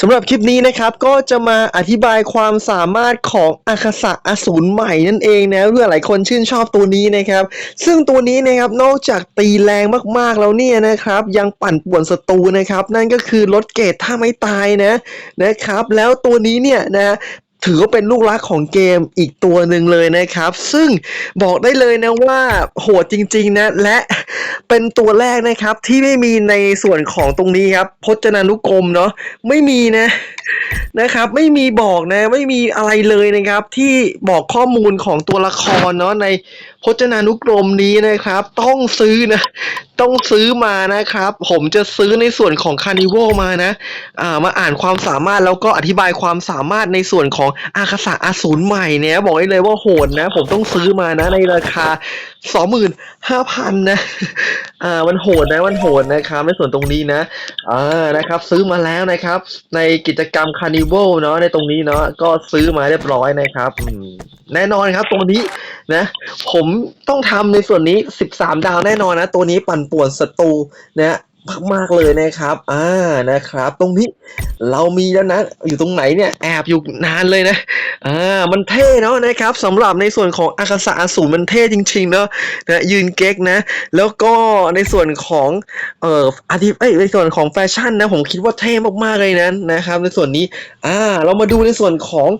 สำหรับคลิปนี้นะครับก็จะมาอธิบายความสามารถของอาคาสะอสูรใหม่นั่นเองนะเพื่อหลายคนชื่นชอบตัวนี้นะครับ ซึ่งตัวนี้นะครับนอกจากตีแรงมากๆแล้วเนี่ยนะครับ ยังปั่นป่วนศัตรูนะครับ นั่นก็คือลดเกรดถ้าไม่ตายนะนะครับ แล้วตัวนี้เนี่ยนะ ถือว่าเป็นลูกรักของเกมอีกตัวหนึ่งเลยนะครับ ซึ่งบอกได้เลยนะว่าโหดจริง ๆ นะ และเป็นตัวแรกนะครับที่ไม่มีในส่วนของตรงนี้ครับ พจนานุกรมเนาะไม่มีนะ นะครับ ไม่มีบอกนะ ไม่มีอะไรเลยนะครับ ที่บอกข้อมูลของตัวละครเนาะในพจนานุกรมนี้นะครับ ต้องซื้อนะ ต้องซื้อมานะครับ ผมจะซื้อในส่วนของคานิวมานะอ่ามาอ่านความสามารถแล้วก็อธิบายความสามารถในส่วนของอาคาสะอาสูรใหม่เนี่ยบอกได้เลยว่าโหดนะ ผมต้องซื้อมานะในราคาสองหมื่นห้าพันนะ อ่ามันโหดนะมันโหดนะครับในส่วนตรงนี้นะอ่านะครับ ซื้อมาแล้วนะครับ ในกิจกรรมคานิวัลเนาะในตรงนี้เนาะก็ซื้อมาเรียบร้อยนะครับแน่นอนครับตรงนี้นะ ผมต้องทำในส่วนนี้สิบสามดาวแน่นอนนะ ตัวนี้ปั่นป่วนศัตรูนะ มากๆเลยนะครับ อ่านะครับ ตรงนี้เรามีแล้วนะ อยู่ตรงไหนเนี่ยแอบอยู่นานเลยนะ อ่ามันเท่เนาะนะครับสำหรับในส่วนของอาคาสะอสูรมันเท่จริงๆเนาะนะยืนเก๊กนะ แล้วก็ในส่วนของเอ่ออาทิเอ้ยในส่วนของแฟชั่นนะผมคิดว่าเท่มากๆเลยนะนะครับ ในส่วนนี้อ่าเรามาดูในส่วนของ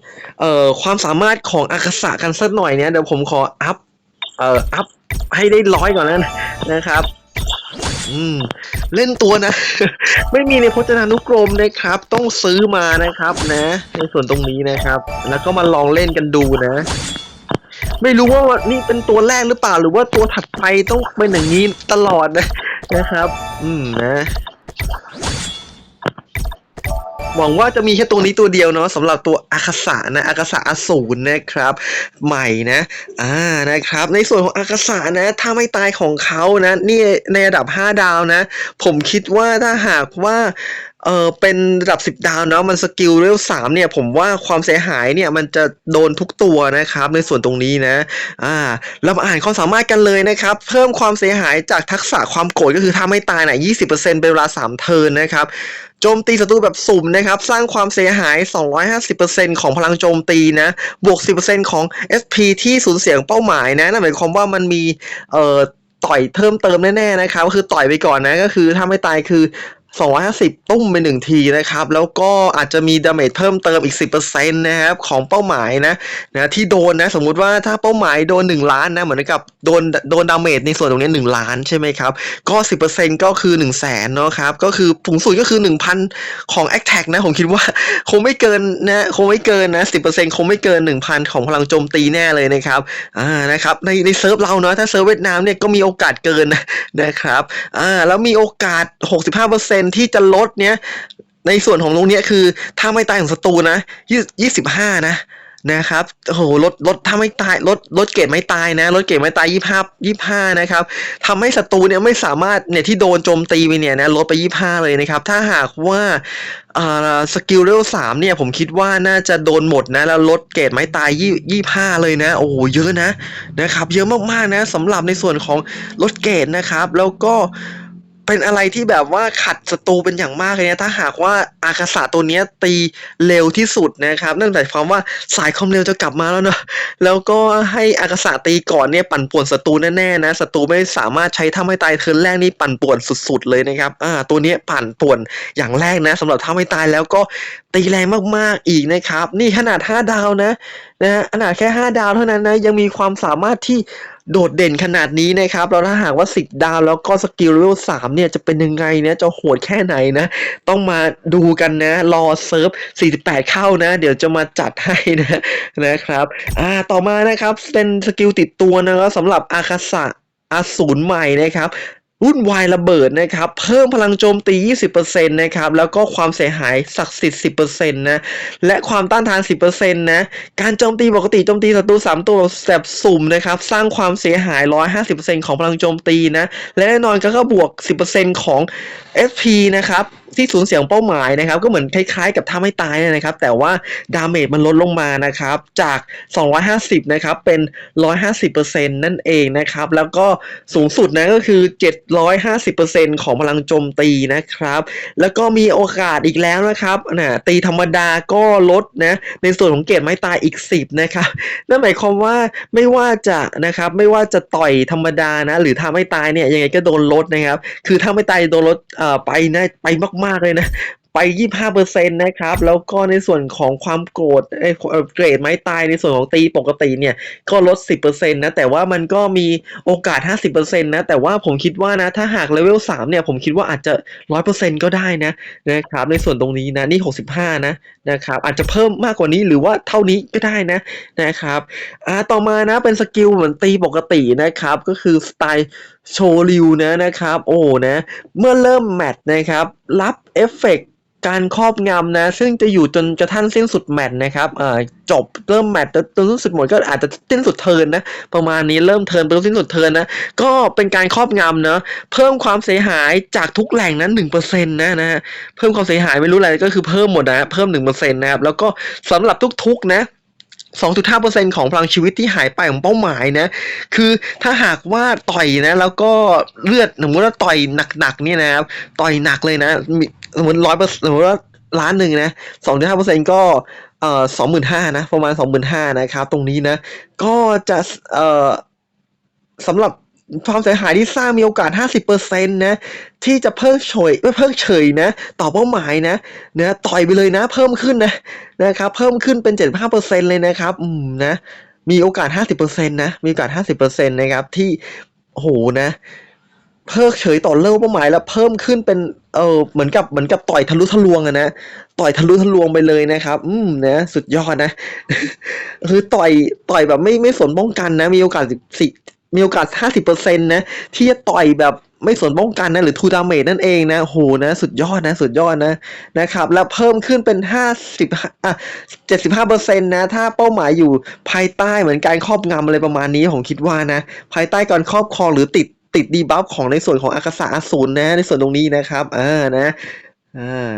เอ่อความสามารถของอาคาสะกันสักหน่อยเนี่ยเดี๋ยวผมขออัพเอ่ออัพให้ได้ร้อยก่อนนะนะครับ อืม เล่นตัวนะ ไม่มีในพจนานุกรมนะครับ ต้องซื้อมานะครับ นะ ในส่วนตรงนี้นะครับ แล้วก็มาลองเล่นกันดูนะ ไม่รู้ว่านี่เป็นตัวแรกหรือเปล่า หรือว่าตัวถัดไปต้องเป็นอย่างนี้ตลอดนะนะครับ อืมนะ หวังว่าจะมีแค่ตัวนี้ตัวเดียวเนาะสำหรับตัวอาคาสะนะอาคาสะอสูรนะครับ ใหม่นะอ่านะครับ ในส่วนของอาคาสะนะ ถ้าไม่ตายของเขานะ นี่ในระดับ 5 ดาวนะ ผมคิดว่าถ้าหากว่า เออเป็นระดับ 10 ดาวเนาะมันสกิลเลเวลสามเนี่ย ผมว่าความเสียหายเนี่ยมันจะโดนทุกตัวนะครับ ในส่วนตรงนี้นะ อ่า เรามาอ่านความสามารถกันเลยนะครับ เพิ่มความเสียหายจากทักษะความโกรธก็คือถ้าไม่ตายนะ20%เป็นเวลา 3 เทินนะครับโจมตีศัตรูแบบสุ่มนะครับ สร้างความเสียหาย 250%ของพลังโจมตีนะ บวก 10%ของ SP ที่สูญเสียงเป้าหมายนะนั่นหมายความว่ามันมีเอ่อต่อยเพิ่มเติมแน่ๆนะครับก็คือต่อยไปก่อนนะก็คือถ้าไม่ตายคือ 250 ตุ้มไปหนึ่งทีนะครับ แล้วก็อาจจะมีดาเมจเพิ่มเติมอีก 10%นะครับของเป้าหมายนะนะที่โดนนะ สมมุติว่าถ้าเป้าหมายโดน 1 ล้านนะเหมือนกับโดนโดนดาเมจในส่วนตรงนี้ 1 ล้านใช่ไหมครับ ก็ 10%ก็คือ 1 0 0 0 0แสนเนาะครับ ก็คือสูงสุดก็คือ 1,000 ของ a t t a c นะผมคิดว่าคงไม่เกินนะคงไม่เกินนะ 10%คงไม่เกิน 1,000 ของพลังโจมตีแน่เลยนะครับอ่านะครับในในเซิร์ฟเราเนาะถ้าเซิร์ฟเวียดนามเนี่ยก็มีโอกาสเกินนะครับอ่าแล้วมีโอกาส 65%ที่จะลดเนี่ยในส่วนของตรงเนี้ยคือถ้าไม่ตายของศัตรูนะยี่สิบห้านะนะครับโอ้โหลดลดถ้าไม่ตายลดลดเกรดไม่ตายนะลดเกรดไม่ตายยี่ห้ายี่ห้านะครับทำให้ศัตรูเนี่ยไม่สามารถเนี่ยที่โดนโจมตีไปเนี่ยนะลดไปยี่ห้าเลยนะครับ ถ้าหากว่าอ่าสกิลเลเวลสามเนี่ยผมคิดว่าน่าจะโดนหมดนะ แล้วลดเกรดไม้ตายยี่ยี่ห้าเลยนะ โอ้โหเยอะนะนะครับ เยอะมากๆนะสำหรับในส่วนของลดเกรดนะครับ แล้วก็ เป็นอะไรที่แบบว่าขัดศัตรูเป็นอย่างมากเลยนะถ้าหากว่าอาคาสะตัวนี้ตีเร็วที่สุดนะครับ นั่นหมายความว่าสายความเร็วจะกลับมาแล้วเนาะแล้วก็ให้อากาศะตีก่อนเนี่ยปั่นป่วนศัตรูแน่ๆนะศัตรูไม่สามารถใช้ถ้าไม่ตายเทิร์นแรกนี่ปั่นป่วนสุด ๆ เลยนะครับอ่าตัวนี้ปั่นป่วนอย่างแรกนะสำหรับถ้าไม่ตายแล้วก็ตีแรงมากๆอีกนะครับ นี่ขนาด 5 ดาวนะ นะฮะขนาดแค่ 5 ดาวเท่านั้นนะยังมีความสามารถที่โดดเด่นขนาดนี้นะครับแล้วถ้าหากว่า 10 ดาวแล้วก็สกิลเลเวล3เนี่ยจะเป็นยังไงนะจะโหดแค่ไหนนะ ต้องมาดูกันนะ รอเซิร์ฟ 48 เข้านะ เดี๋ยวจะมาจัดให้นะนะครับอ่าต่อมานะครับเป็นสกิลติดตัวนะครับสำหรับอาคาสะอาสูรใหม่นะครับ วุ่นวายระเบิดนะครับ เพิ่มพลังโจมตี 20%นะครับ แล้วก็ความเสียหายศักดิ์สิทธิ์ 10%นะ และความต้านทาน 10%นะ การโจมตีปกติโจมตีศัตรู 3 ตัวแบบสุ่มนะครับ สร้างความเสียหาย 150%ของพลังโจมตีนะ และแน่นอนก็ก็บวก 10%ของ FP นะครับ ที่สูญเสียงเป้าหมายนะครับ ก็เหมือนคล้ายๆกับถ้าไม่ตายนะครับ แต่ว่าดาเมจมันลดลงมานะครับ จาก 250 นะครับ เป็น 150%นั่นเองนะครับ แล้วก็สูงสุดนะก็คือ 7 750%ของพลังโจมตีนะครับ แล้วก็มีโอกาสอีกแล้วนะครับนะตีธรรมดาก็ลดนะ ในส่วนของเกรดไม้ตายอีก 10 นะครับ นั่นหมายความว่าไม่ว่าจะนะครับ ไม่ว่าจะต่อยธรรมดานะ หรือทำไม่ตายเนี่ยยังไงก็โดนลดนะครับ คือถ้าไม่ตายโดนลดเอ่อไปนะไปมาก ๆ เลยนะ ไป25%นะครับ แล้วก็ในส่วนของความโกรธเอ้เกรดไม้ตายในส่วนของตีปกติเนี่ย ก็ลด10%นะ แต่ว่ามันก็มีโอกาส50%นะ แต่ว่าผมคิดว่านะ ถ้าหากเลเวล3เนี่ย ผมคิดว่าอาจจะ100%ก็ได้นะนะครับ ในส่วนตรงนี้นะ นี่65นะนะครับ อาจจะเพิ่มมากกว่านี้หรือว่าเท่านี้ก็ได้นะนะครับอ่าต่อมานะเป็นสกิลเหมือนตีปกตินะครับ ก็คือสไตล์โชริวนะนะครับ โอ้นะ เมื่อเริ่มแมตช์นะครับ รับเอฟเฟกต์ การครอบงำนะ ซึ่งจะอยู่จนกระทั่งสิ้นสุดแมตช์นะครับอ่าจบเริ่มแมตช์จนสิ้นสุดหมดก็อาจจะสิ้นสุดเทินนะ ประมาณนี้เริ่มเทินไปจนสิ้นสุดเทินนะ ก็เป็นการครอบงำเนาะเพิ่มความเสียหายจากทุกแหล่งนั้นหนึ่งเปอร์เซ็นต์นะนะเพิ่มความเสียหายไม่รู้อะไรก็คือเพิ่มหมดนะเพิ่มหนึ่งเปอร์เซ็นต์นะครับแล้วก็สำหรับทุกๆนะ 2.5%ของพลังชีวิตที่หายไปของเป้าหมายนะ คือถ้าหากว่าต่อยนะ แล้วก็เลือดสมมติว่าต่อยหนักๆเนี่ยนะครับต่อยหนักเลยนะมีสมมติร้อยเปอร์สมมติว่าล้านหนึ่งนะสองจุดห้าเปอร์เซ็นก็เอ่อสองหมื่นห้านะ ประมาณสองหมื่นห้านะครับ ตรงนี้นะ ก็จะเอ่อสำหรับ ความเสียหายที่สร้างมีโอกาส 50%นะ ที่จะเพิกเฉยไม่เพิกเฉยนะ ต่อเป้าหมายนะนะต่อยไปเลยนะ เพิ่มขึ้นนะนะครับ เพิ่มขึ้นเป็น 75%เลยนะครับ อืมนะ มีโอกาส 50%นะ มีโอกาส 50%นะครับ ที่โอ้โหนะเพิกเฉยต่อเลิกเป้าหมายแล้วเพิ่มขึ้นเป็นเออเหมือนกับเหมือนกับต่อยทะลุทะลวงอะนะต่อยทะลุทะลวงไปเลยนะครับ อืมนะสุดยอดนะ คือต่อยต่อยแบบไม่ไม่สนป้องกันนะ มีโอกาสสิ มีโอกาส 50%นะ ที่จะต่อยแบบไม่สนป้องกันนะหรือทูดาเมจนั่นเองนะโหนะสุดยอดนะสุดยอดนะนะครับ แล้วเพิ่มขึ้นเป็น 50อะ75%นะถ้าเป้าหมายอยู่ภายใต้เหมือนการครอบงำอะไรประมาณนี้ผมคิดว่านะ ภายใต้การครอบครองหรือติดติดดีบัฟของในส่วนของอากาศอสูรนะ ในส่วนตรงนี้นะครับอ่านะ อ่า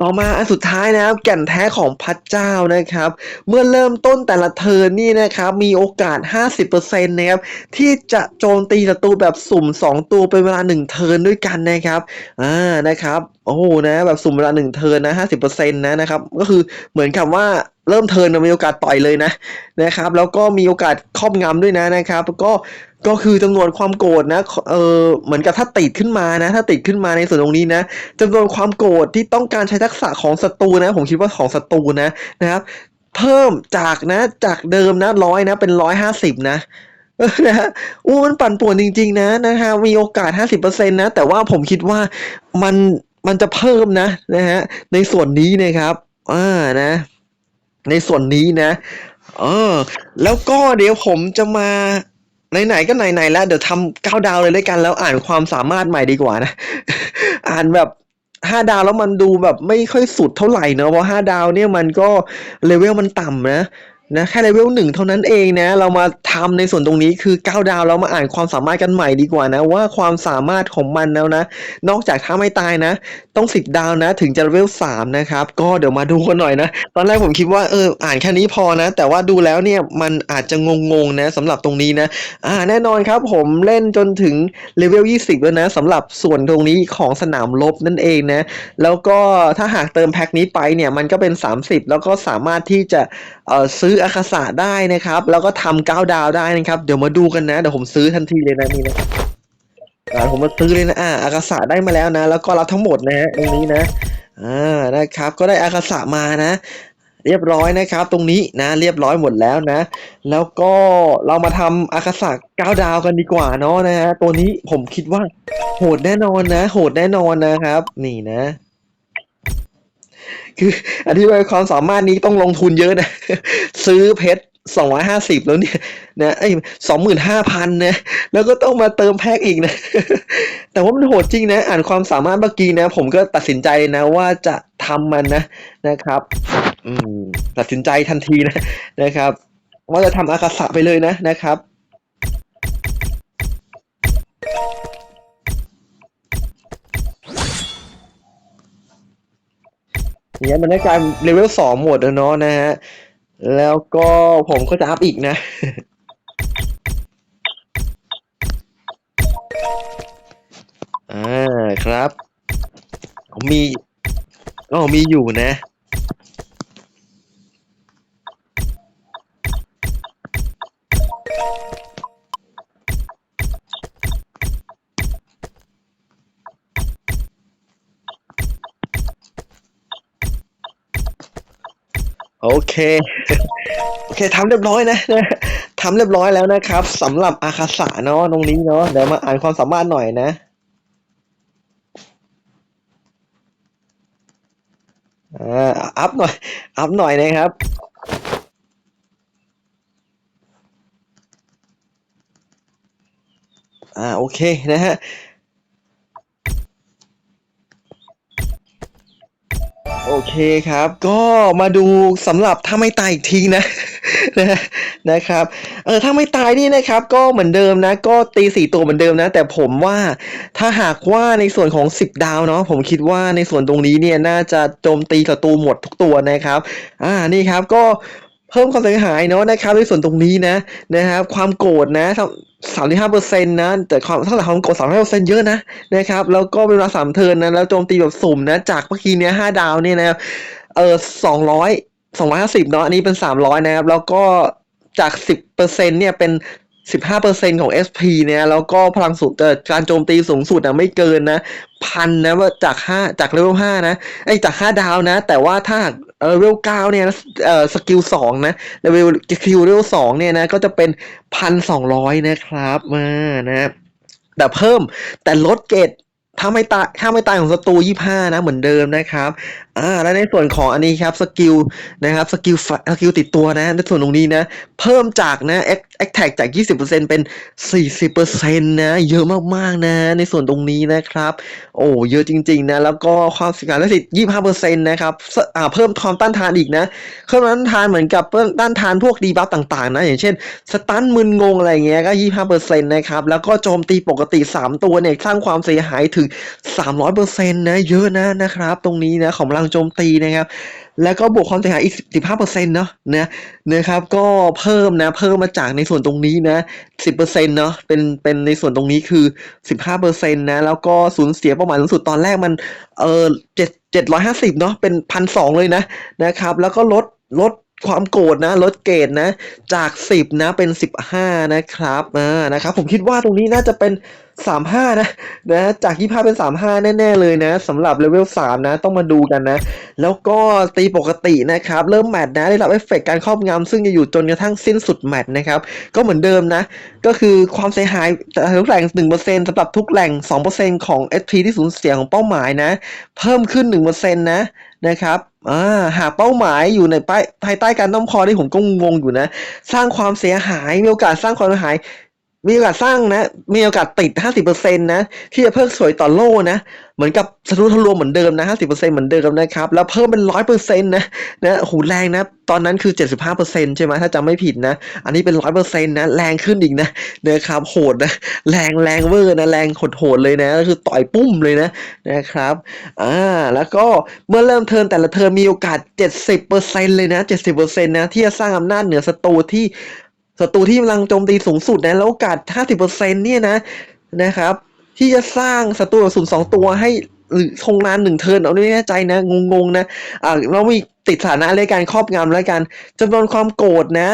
ต่อมาอันสุดท้ายนะครับ แก่นแท้ของพระเจ้านะครับ เมื่อเริ่มต้นแต่ละเทิร์นนี่นะครับ มีโอกาส 50%นะครับ ที่จะโจมตีศัตรูแบบสุ่ม 2 ตัวเป็นเวลา 1 เทิร์นด้วยกันนะครับ อ่า นะครับโอ้โหนะแบบสุ่มเวลา1เทินนะฮะสิบเปอร์นนะ50%นะนะครับ ก็คือเหมือนกับว่าเริ่มเทินมีโอกาสต่อยเลยนะนะครับ แล้วก็มีโอกาสครอบงำด้วยนะนะครับ ก็ก็คือจำนวนความโกรธนะเออเหมือนกับถ้าติดขึ้นมานะ ถ้าติดขึ้นมาในส่วนตรงนี้นะจำนวนความโกรธที่ต้องการใช้ทักษะของศัตรูนะ ผมคิดว่าของศัตรูนะนะครับเพิ่มจากนะจากเดิมนะร้อยนะ เป็นร้อยห้าสิบนะนะฮะอู้มันปั่นป่วนจริง ๆ นะนะฮะมีโอกาสห้าสิบเปอร์เซ็นต์นะ แต่ว่าผมคิดว่ามัน มันจะเพิ่มนะนะฮะในส่วนนี้นะครับอ่านะ ในส่วนนี้นะเออแล้วก็เดี๋ยวผมจะมาไหนๆก็ไหนๆแล้วเดี๋ยวทำเก้าดาวเลยด้วยกันแล้วอ่านความสามารถใหม่ดีกว่านะ อ่านแบบห้าดาวแล้วมันดูแบบไม่ค่อยสุดเท่าไหร่เนอะเพราะห้าดาวเนี่ยมันก็เลเวลมันต่ำนะ นะแค่เลเวลหนึ่งเท่านั้นเองนะ เรามาทำในส่วนตรงนี้คือเก้าดาวเรามาอ่านความสามารถกันใหม่ดีกว่านะ ว่าความสามารถของมันแล้วนะ นอกจากถ้าไม่ตายนะ ต้องสิบดาวนะ ถึงจะเลเวลสามนะครับ ก็เดี๋ยวมาดูกันหน่อยนะ ตอนแรกผมคิดว่าเอออ่านแค่นี้พอนะ แต่ว่าดูแล้วเนี่ยมันอาจจะงงๆนะสำหรับตรงนี้นะ อ่าแน่นอนครับผมเล่นจนถึงเลเวล20แล้วนะสำหรับส่วนตรงนี้ของสนามรบนั่นเองนะ แล้วก็ถ้าหากเติมแพ็คนี้ไปเนี่ยมันก็เป็น 30 แล้วก็สามารถที่จะซื้ออาคาสะได้นะครับ แล้วก็ทำเก้าดาวได้นะครับ เดี๋ยวมาดูกันนะ เดี๋ยวผมซื้อทันทีเลยนะนี่นะอ่าผมมาซื้อเลยนะอ่าอากาสะได้มาแล้วนะ แล้วก็รับทั้งหมดนะฮะตรงนี้นะอ่านะครับ ก็ได้อากาสะมานะ เรียบร้อยนะครับ ตรงนี้นะ เรียบร้อยหมดแล้วนะ แล้วก็เรามาทำอากาศะเก้าดาวกันดีกว่าเนาะนะฮะตัวนี้ผมคิดว่าโหดแน่นอนนะ โหดแน่นอนนะครับ นี่นะ คืออธิบายความสามารถนี้ต้องลงทุนเยอะนะ ซื้อเพชรสองร้อยห้าสิบแล้วเนี่ยนะไอ้สองหมื่นห้าพันนะแล้วก็ต้องมาเติมแพ็คอีกนะ แต่ว่ามันโหดจริงนะ อ่านความสามารถเมื่อกี้นะ ผมก็ตัดสินใจนะว่าจะทำมันนะนะครับ อืมตัดสินใจทันทีนะนะครับ ว่าจะทำอากาศะไปเลยนะนะครับ อย่างเงี้ยมันได้กลายเลเวลสองหมดแล้วเนาะนะฮะ แล้วก็ผมก็จะอัพอีกนะ อ่าครับผมมีก็มีอยู่นะ เค โอเคทำเรียบร้อยนะนะทำเรียบร้อยแล้วนะครับสำหรับอาคาสะเนาะตรงนี้เนาะเดี๋ยวมาอ่านความสามารถหน่อยนะอ่าอัพหน่อย อัพหน่อยนะครับอ่าโอเคนะฮะ โอเคครับ ก็มาดูสำหรับถ้าไม่ตายอีกทีนะนะนะครับเออถ้าไม่ตายนี่นะครับ ก็เหมือนเดิมนะ ก็ตีสี่ตัวเหมือนเดิมนะ แต่ผมว่าถ้าหากว่าในส่วนของ 10 ดาวเนาะผมคิดว่าในส่วนตรงนี้เนี่ยน่าจะโจมตีศัตรูหมดทุกตัวนะครับ อ่านี่ครับก็ เพิ่มความเสียหายเนาะนะครับในส่วนตรงนี้นะนะครับความโกรธนะสามสิบห้าเปอร์เซ็นต์นะแต่ความถ้าไหร่ความโกรธสามสิบห้าเปอร์เซ็นต์เยอะนะนะครับแล้วก็เป็นเวลาสามเทินนะแล้วโจมตีแบบสุ่มนะจากเมื่อกี้เนี้ยห้าดาวเนี่ยนะเออสองร้อยสองร้อยห้าสิบเนาะอันนี้เป็นสามร้อยนะครับแล้วก็จากสิบเปอร์เซ็นต์เนี่ยเป็น สิบห้าเปอร์เซ็นต์ของ SP เนี่ยแล้วก็พลังสูงเอ่การโจมตีสูงสุดนะไม่เกินนะพันนะว่าจากห้าจากเลเวลห้านะไอจากห้าดาวนะ แต่ว่าถ้าเลเวลเก้าเนี่ยเอ่อสกิลสองนะเลเวลสกิลเลเวลสองเนี่ยนะก็จะเป็นพันสองร้อยนะครับมานะแต่เพิ่มแต่ลดเกรดถ้าไม่ตายถ้าไม่ตายของศัตรูยี่ห้านะ เหมือนเดิมนะครับอ่าและในส่วนของอันนี้ครับสกิลนะครับสกิลสกิลติดตัวนะในส่วนตรงนี้นะเพิ่มจากนะแอคแอคแท็กจาก 20%เป็น 40%นะเยอะมากๆนะในส่วนตรงนี้นะครับโอ้เยอะจริงๆนะแล้วก็ความสิทธิ์การและสิทธิ์25%นะครับอ่าเพิ่มความต้านทานอีกนะเพิ่มความต้านทานเหมือนกับเพิ่มต้านทานพวกดีบัฟต่างๆนะอย่างเช่นสตันมึนงงอะไรเงี้ยก็ 25%นะครับแล้วก็โจมตีปกติ 3 ตัวเนี่ยสร้างความเสียหายถึง 300%นะเยอะนะนะครับตรงนี้นะของพลังโจมตีนะครับ แล้วก็บวกความเสียหายอีก 15%เนาะนะนะครับก็เพิ่มนะเพิ่มมาจากในส่วนตรงนี้นะ 10%เนาะเป็นเป็นในส่วนตรงนี้คือ 15%นะแล้วก็สูญเสียเป้าหมายสูงสุดตอนแรกมันเออเจ็ดเจ็ดร้อยห้าสิบเนาะเป็นพันสองเลยนะนะครับ แล้วก็ลดลดความโกรธนะลดเกรดนะจาก 10 นะเป็น 15 นะครับอ่านะครับ ผมคิดว่าตรงนี้น่าจะเป็น 35นะนะ จาก25เป็น35แน่ ๆ เลยนะสำหรับเลเวล3นะ ต้องมาดูกันนะ แล้วก็ตีปกตินะครับ เริ่มแมตช์นะได้รับเอฟเฟกต์การครอบงำซึ่งจะอยู่จนกระทั่งสิ้นสุดแมตช์นะครับ ก็เหมือนเดิมนะ ก็คือความเสียหายจากทุกแหล่ง1%สำหรับทุกแหล่ง2%ของ SP ที่สูญเสียของเป้าหมายนะ เพิ่มขึ้น1%นต์นะนะครับอ่าหากเป้าหมายอยู่ในป้ภายใต้การต้อมคอที่ผมก็งงอยู่นะ สร้างความเสียหายมีโอกาสสร้างความเสียหาย มีโอกาสสร้างนะ มีโอกาสติด 50%นะ ที่จะเพิ่มสวยต่อโล่นะ เหมือนกับสรุทะลวงเหมือนเดิมนะ 50%เหมือนเดิมนะครับ แล้วเพิ่มเป็น 100%นะ นะโหแรงนะ ตอนนั้นคือ 75%ใช่ไหมถ้าจำไม่ผิดนะ อันนี้เป็น 100%นะ แรงขึ้นอีกนะนะครับ โหดนะ แรงแรงเวอร์นะ แรงโหดๆเลยนะก็คือต่อยปุ้มเลยนะ นะครับ อ่า แล้วก็เมื่อเริ่มเทินแต่ละเทินมีโอกาส 70%เลยนะ 70%นะ ที่จะสร้างอำนาจเหนือศัตรูที่ ศัตรูที่กำลังโจมตีสูงสุดนะแล้วโอกาส 50%เนี่ยนะนะครับ ที่จะสร้างศัตรูสูงสองตัวให้หรือคงนานหนึ่งเทินเอาไม่แน่ใจนะ งงๆนะอ่าเรามีติดฐานะเลยการครอบงำแล้วกันจำนวนความโกรธนะ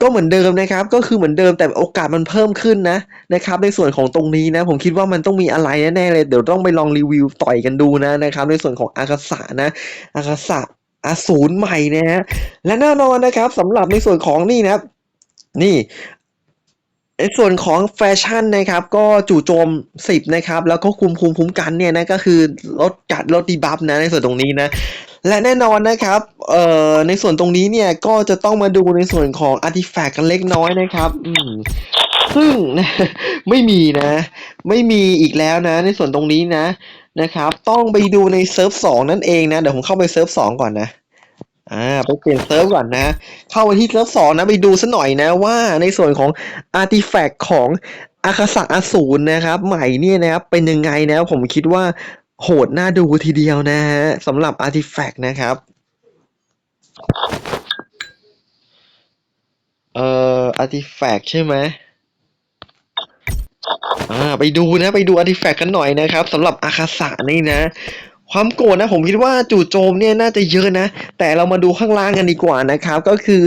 ก็เหมือนเดิมนะครับ ก็คือเหมือนเดิมแต่โอกาสมันเพิ่มขึ้นนะนะครับ ในส่วนของตรงนี้นะ ผมคิดว่ามันต้องมีอะไรแน่ๆเลย เดี๋ยวต้องไปลองรีวิวต่อยกันดูนะนะครับ ในส่วนของอากาศะนะอากาศะอาสูรใหม่นะฮะและแน่นอนนะครับสำหรับในส่วนของนี่นะครับ นี่ในส่วนของแฟชั่นนะครับ ก็จู่โจม 10 นะครับ แล้วก็คุมคุมคุ้มกันเนี่ยนะก็คือลดกัดลดดีบัฟนะในส่วนตรงนี้นะ และแน่นอนนะครับเอ่อในส่วนตรงนี้เนี่ยก็จะต้องมาดูในส่วนของอาร์ติแฟกต์กันเล็กน้อยนะครับ อืมซึ่งไม่มีนะ ไม่มีอีกแล้วนะ ในส่วนตรงนี้นะนะครับ ต้องไปดูในเซิร์ฟสองนั่นเองนะ เดี๋ยวผมเข้าไปเซิร์ฟสองก่อนนะ อ่าไปเปลี่ยนเซิร์ฟก่อนนะ เข้าไปที่เซิร์ฟสองนะไปดูซะหน่อยนะว่าในส่วนของอาร์ติแฟกของอาคาสะอสูรนะครับ ใหม่เนี่ยนะครับเป็นยังไงนะผมคิดว่าโหดน่าดูทีเดียวนะฮะสำหรับอาร์ติแฟกนะครับเอ่ออาร์ติแฟกใช่ไหมอ่าไปดูนะไปดูอาร์ติแฟกกันหน่อยนะครับสำหรับอาคาสะนี่นะ ความโกรธนะผมคิดว่าจู่โจมเนี่ยน่าจะเยอะนะ แต่เรามาดูข้างล่างกันดีกว่านะครับ ก็คือ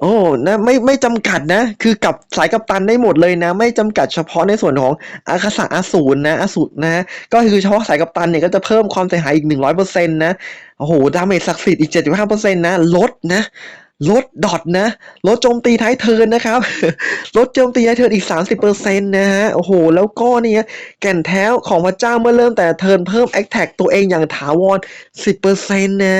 โอ้นะไม่ไม่จำกัดนะ คือกับสายกับตันได้หมดเลยนะ ไม่จำกัดเฉพาะในส่วนของอาคาสะอสูรนะอสูรนะ ก็คือเฉพาะสายกับตันเนี่ยก็จะเพิ่มความเสียหายอีก 100%นะโอ้โหดาเมจศักดิ์สิทธิ์อีก 75%นะลดนะ ลดดอทนะลดโจมตีท้ายเทินนะครับลดโจมตีท้ายเทินอีก 30%นะฮะโอ้โห แล้วก็เนี่ยแก่นแท้ของพระเจ้าเมื่อเริ่มแต่เทินเพิ่มแอคแท็กตัวเองอย่างถาวร 10%นะ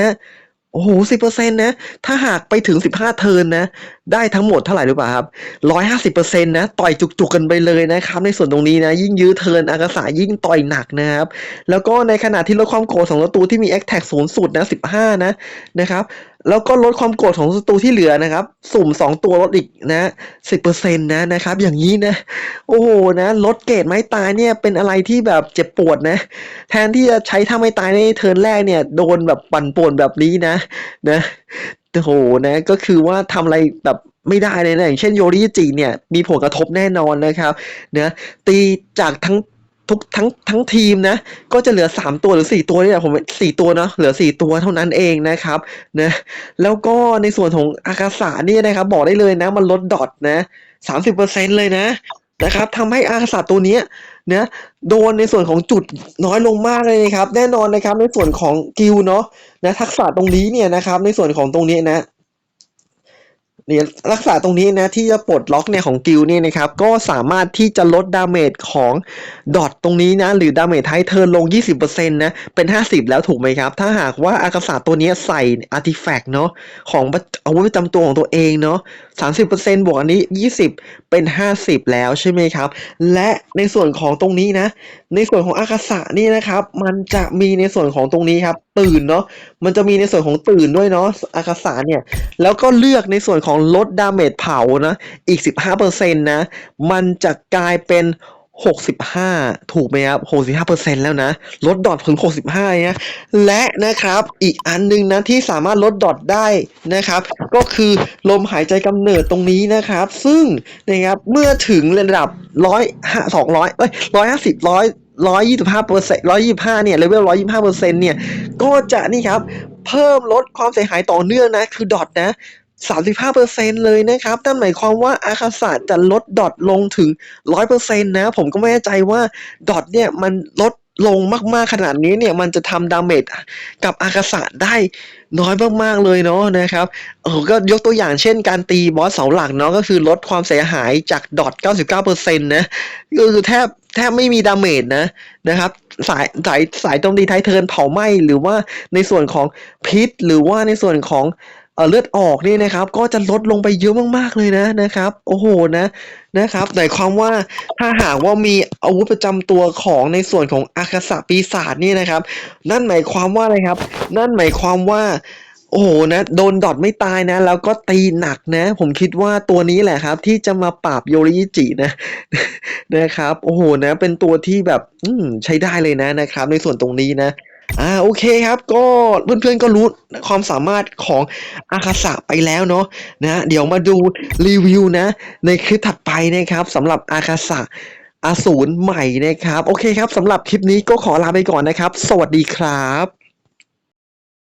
โอ้โห10%นะ ถ้าหากไปถึง15เทินนะได้ทั้งหมดเท่าไหร่รู้ป่ะครับ150%นต์นะต่อยจุกๆกันไปเลยนะครับ ในส่วนตรงนี้นะ ยิ่งยื้อเทินอากาศายิ่งต่อยหนักนะครับ แล้วก็ในขณะที่ลดความโกรธของศัตรูที่มีแอคแท็กสูงสุดนะ15นะนะครับแล้วก็ลดความโกรธของศัตรูที่เหลือนะครับ สุ่ม 2 ตัวลดอีกนะ10%นะนะครับ อย่างนี้นะ โอ้โหนะลดเกรดไม้ตายเนี่ยเป็นอะไรที่แบบเจ็บปวดนะ แทนที่จะใช้ท่าไม้ตายในเทิร์นแรกเนี่ย โดนแบบปั่นป่วนแบบนี้นะนะ โอ้โหนะ ก็คือว่าทำอะไรแบบไม่ได้เลยนะอย่างเช่นโยริจิเนี่ยมีผลกระทบแน่นอนนะครับเนะตีจากทั้งทุกทั้งทั้งทีมนะ ก็จะเหลือ 3 ตัวหรือ 4 ตัวนี่แหละผมสี่ตัวเนาะเหลือ 4 ตัวเท่านั้นเองนะครับนะแล้วก็ในส่วนของอากาศาเนี่ยนะครับ บอกได้เลยนะ มันลดดอทนะ30%เลยนะ นะครับทำให้อากาศาตัวนี้ยนะโดนในส่วนของจุดน้อยลงมากเลยนะครับ แน่นอนนะครับในส่วนของกิลเนาะนะทักษะตรงนี้เนี่ยนะครับ ในส่วนของตรงนี้นะเนี่ยรักษาตรงนี้นะที่จะปลดล็อกเนี่ยของกิลเนี่ยนะครับก็สามารถที่จะลดดาเมจของดอทตรงนี้นะหรือดาเมจท้ายเทิร์นลง 20%นะเป็น 50 แล้วถูกไหมครับ ถ้าหากว่าอากาศาตัวนี้ใส่อาร์ติแฟกต์เนาะของอาวุธประจำตัวของตัวเองเนาะ30%บวกอันนี้ 20 เป็น 50 แล้วใช่ไหมครับ และในส่วนของตรงนี้นะ ในส่วนของอากาศะนี่นะครับ มันจะมีในส่วนของตรงนี้ครับ ตื่นเนาะมันจะมีในส่วนของตื่นด้วยเนาะอากาศะเนี่ย แล้วก็เลือกในส่วนของลดดาเมจเผานะ อีก 15%นะ มันจะกลายเป็น 65ถูกไหมครับ65%แล้วนะ ลดดอทถึง65นะและนะครับอีกอันหนึ่งนะที่สามารถลดดอทได้นะครับ ก็คือลมหายใจกำเนิดตรงนี้นะครับ ซึ่งนะครับเมื่อถึงระดับ100 200เอ้ย150 100 125เปอร์เซ็นต์125เนี่ยเลเวล125เปอร์เซ็นต์เนี่ยก็จะนี่ครับ เพิ่มลดความเสียหายต่อเนื่องนะคือดอทนะ 35%เลยนะครับนั่นหมายความว่าอาคาศาสตจะลดดอทลงถึง 100%นะ ผมก็ไม่แน่ใจว่าดอทเนี่ยมันลดลงมากๆขนาดนี้เนี่ยมันจะทำดาเมจกับอาคาศาสตได้น้อยมากๆเลยเนาะนะครับเออก็ยกตัวอย่างเช่นการตีบอสเสาหลักเนาะก็คือลดความเสียหายจากดอท99%นะก็คือแทบแทบไม่มีดาเมจนะนะครับสายสายสายโจมตีไทยเทิร์นเผาไหม้หรือว่าในส่วนของพิษหรือว่าในส่วนของ เอ่อเลือดออกนี่นะครับ ก็จะลดลงไปเยอะมากๆเลยนะนะครับ โอ้โหนะนะครับหมายความว่าถ้าหากว่ามีอาวุธประจำตัวของในส่วนของอาคาสะปีศาจนี่นะครับ นั่นหมายความว่าอะไรครับ นั่นหมายความว่าโอ้โหนะโดนดอทไม่ตายนะ แล้วก็ตีหนักนะ ผมคิดว่าตัวนี้แหละครับ ที่จะมาปราบโยริยิจินะนะครับ โอ้โหนะ เป็นตัวที่แบบ อืมใช้ได้เลยนะนะครับ ในส่วนตรงนี้นะ อ่าโอเคครับก็เพื่อนๆก็รู้ความสามารถของอาคาสะไปแล้วเนาะนะเดี๋ยวมาดูรีวิวนะในคลิปถัดไปนะครับสำหรับอาคาสะอาสูรใหม่นะครับ โอเคครับสำหรับคลิปนี้ก็ขอลาไปก่อนนะครับ สวัสดีครับ